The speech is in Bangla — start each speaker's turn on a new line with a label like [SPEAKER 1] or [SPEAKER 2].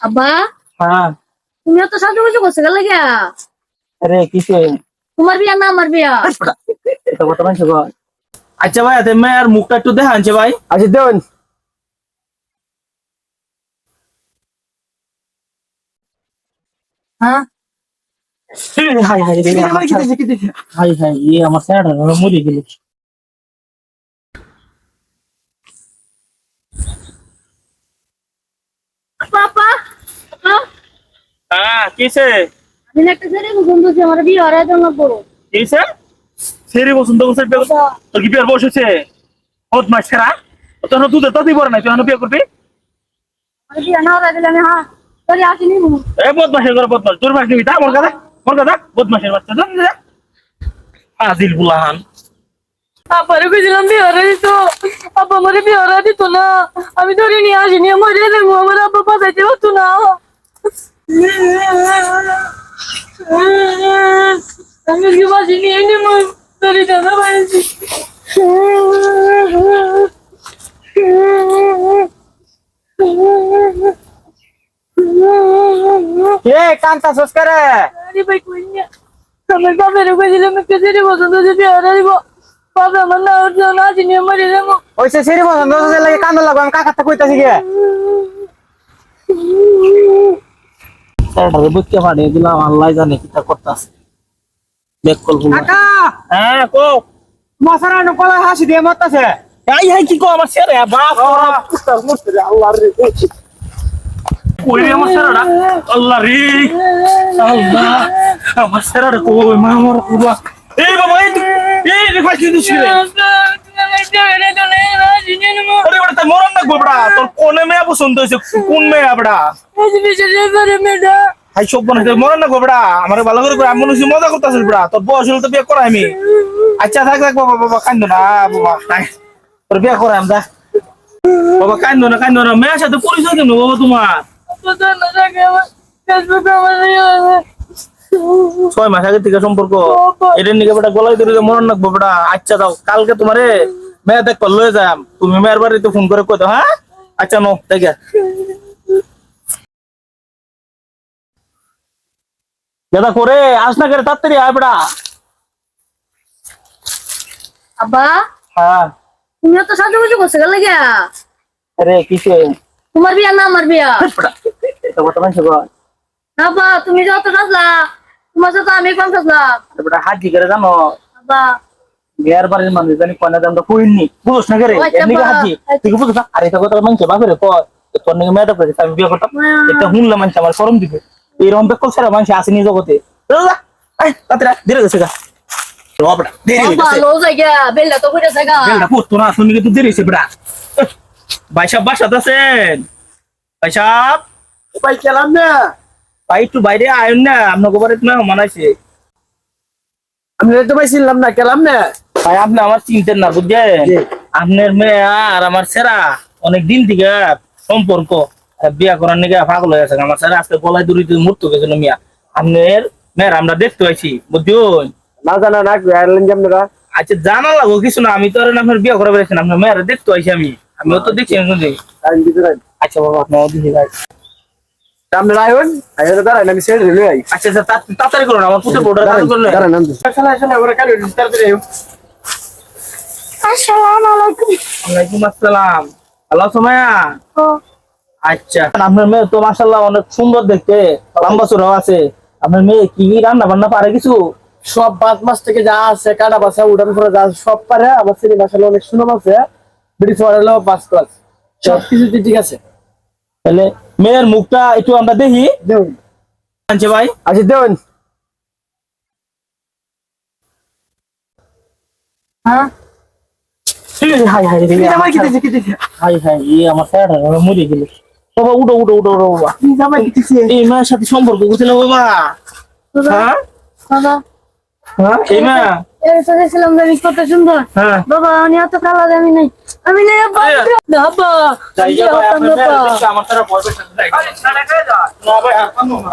[SPEAKER 1] আব্বা
[SPEAKER 2] হ্যাঁ
[SPEAKER 1] তুমি তো সাজু গুজু করছে গেলে গিয়া
[SPEAKER 2] আরে কিসে
[SPEAKER 1] তোমার বিয়া না আমার বিয়া
[SPEAKER 2] এটা কথা মানছে ভাই আচ্ছা ভাই এতে মেয়ের মুখটা একটু দেখানছে ভাই
[SPEAKER 3] আচ্ছা দেন
[SPEAKER 1] হ্যাঁ
[SPEAKER 2] হাই হাই রে হাই হাই ইয়ে আমার স্যার মরে গেল
[SPEAKER 1] পাপা
[SPEAKER 2] হ্যাঁ কিসে?
[SPEAKER 1] আমি একটা ছেলে পছন্দ হচ্ছে আমার বিয়ে হরাই জন্য করো
[SPEAKER 2] কিসে? সেরি পছন্দ করছে করছে? তোর কি বিয়ের বয়স হয়েছে? বহুত মাস খেরা। তোর দুধে তো দিব না তুই এখনও বিয়ে করবি?
[SPEAKER 1] বিয়ে না হরাই দিলে আমি হ্যাঁ চলে আসিনি
[SPEAKER 2] এ বদমাসের করে বদমাস তোর মাস নিবি তা মন কথা মন কথা বদমাসের বাচ্চা। আজিল বুলাহান।
[SPEAKER 1] আপারে কইছিলাম বিয়ে হরাই দিত আপা আমার বিয়ে হরাই দিত না। আমি ধরে নিয়ে আসিনি আমার দেবো আমার আব্বা বাঁচাইতে পারতো না। আমি কি বাঁচি নিয়ে নিয়ে ধরে দাদা বাড়িছি
[SPEAKER 3] এ কান্তা সস্কারে
[SPEAKER 1] আরে ভাই কই না আমার বাপের কইছিলাম একটা ছেলে পছন্দ হচ্ছে বিয়ে হরাই দিব বাবা আমার না ওর জন্য আসিনি আমার দেবো
[SPEAKER 3] ওইসে সিরি পছন্দ হচ্ছে লাগে কান্দ লাগবে আমি কাকাতে কইতাছি গে
[SPEAKER 2] স্যারটারে বুঝতে পারে এগুলো আল্লাহ জানে কিটা করতেছে দেখ কল হ্যাঁ কো
[SPEAKER 3] মশারা নো হাসি দিয়ে মরতাছে
[SPEAKER 2] এই হাই কি কো আমার স্যার বাপ
[SPEAKER 3] পুস্তার মরতে রে আল্লাহ রে
[SPEAKER 2] কই রে আমার আল্লাহ রে আল্লাহ আমার স্যারটা কই মা আমার কুবা এই বাবা এই এই রে ফাঁকি দিছিস রে বড় তা মরন না গোবড়া তোর কোন মেয়ে পছন্দ হইছে কোন মেয়ে বড়া হাই সব বনে মরন না গোবড়া আমার ভালো করে আমি মনে মজা করতাছিস বড়া তোর বয়স হলো তো বিয়ে করাই আমি। আচ্ছা থাক থাক বাবা বাবা কান্দো না বাবা তোর বিয়ে করাই আমি বাবা কান্দো না কান্দো না। মেয়ের সাথে পরিচয় কেন বাবা তোমার? ছয় মাস আগে থেকে সম্পর্ক। এটার নিকে বেটা গলায় ধরে মরণ রাখব বেটা আচ্ছা দাও কালকে তোমারে মেয়ে দেখ লয়ে যাম। তুমি মেয়ের বাড়িতে ফোন করে দাও হ্যাঁ? আচ্ছা নো দেখে। দাদা করে আস না করে তাড়াতাড়ি আয় বেটা।
[SPEAKER 1] আব্বা?
[SPEAKER 2] হ্যাঁ।
[SPEAKER 1] তুমি তো সাজু গুজু করছে গেলে গিয়া।
[SPEAKER 2] আরে কিসে?
[SPEAKER 1] তোমার বিয়া না আমার বিয়া?
[SPEAKER 2] এটা কথা মানছে গো
[SPEAKER 1] আব্বা তুমি যত সাজলা তোমার সাথে আমি কম সাজলাম।
[SPEAKER 2] বেটা হাজি করে জানো?
[SPEAKER 1] আব্বা।
[SPEAKER 2] মেয়ের বাড়ির মানুষ জানি কনে দামটা কইনি বুঝছ না? করে
[SPEAKER 1] আচ্ছা,
[SPEAKER 2] এমনি
[SPEAKER 1] বা-
[SPEAKER 2] হাজি তুই বুঝছ না? আরে এটা কথা মানছে বাপরে কয়? তোর নাকি মেয়েটা করে আমি বিয়ে করতাম। এটা শুনলে মানুষ আমার করম দিবে এইরকম বেকল ছাড়া মানুষ আসেনি জগতে। তাড়াতাড়ি ধীরে গেছে। গা
[SPEAKER 1] তো
[SPEAKER 2] বাইরে আয়ন না আপনার গোবরে মানাইছে।
[SPEAKER 3] আমি তো ভাই চিনলাম না কেলাম না।
[SPEAKER 2] ভাই আপনি আমার চিনতেন না বুঝছেন। আপনার মেয়ে আর আমার সেরা অনেক দিন থেকে সম্পর্ক। বিয়া করার নিকে পাগল হয়ে গেছে আমার সেরা আজকে গলায় দড়িতে মরতে গেছিল মিয়া। আপনার মেয়ের আমরা দেখতে পাইছি বুঝছেন?
[SPEAKER 3] না জানা না আয়ারল্যান্ড জামনারা
[SPEAKER 2] আচ্ছা জানা লাগো কিছু না আমি তো আর আপনার বিয়ে করে পেরেছেন আপনার মেয়ের দেখতে পাইছি আমি। আমিও তো দেখছি আচ্ছা বাবা আপনার দিদি ভাই
[SPEAKER 3] দাঁড়াই আমি সেট রেলে আই।
[SPEAKER 2] আচ্ছা আচ্ছা তাড়াতাড়ি করুন আমার পুত্র বোর্ডার
[SPEAKER 3] দাঁড়ান তাড়াতাড়ি আইও
[SPEAKER 1] আসসালামু আলাইকুম।
[SPEAKER 2] ওয়ালাইকুম আসসালাম। ভালো আছো আচ্ছা আপনার মেয়ে তো মাসাল্লাহ অনেক সুন্দর দেখতে লম্বা চূড়াও আছে। আপনার মেয়ে কি কি রান্না বান্না পারে কিছু?
[SPEAKER 3] সব পাঁচ মাস থেকে যা আছে কাটা বাসা উড়ান করে যা সব পারে। আমার ছেলে মাসালে অনেক সুনাম আছে। ব্রিটিশ পড়ালো পাঁচ ক্লাস সব কিছু ঠিক আছে।
[SPEAKER 2] তাহলে মেয়ের মুখটা একটু আমরা দেখি। আনছে ভাই।
[SPEAKER 3] আচ্ছা দেউন।
[SPEAKER 1] হ্যাঁ?
[SPEAKER 2] হাই হাই রে
[SPEAKER 3] জামাই কি দিছে কি দিছে
[SPEAKER 2] হাই হাই এই আমার স্যার মরে গেল। বাবা উঠো উঠো উঠো উঠো বাবা।
[SPEAKER 3] জামাই কি দিছে
[SPEAKER 2] এই মেয়ের সাথে সম্পর্ক করছিল বাবা। হ্যাঁ?
[SPEAKER 1] বাবা।
[SPEAKER 2] হ্যাঁ? এই
[SPEAKER 1] তো দেখছিলাম যে কত সুন্দর।
[SPEAKER 2] হ্যাঁ।
[SPEAKER 1] বাবা আমি এত কালার আমি নাই। আমি নাই না
[SPEAKER 2] যাই ভাই আমার তারা না? আর পাবো না।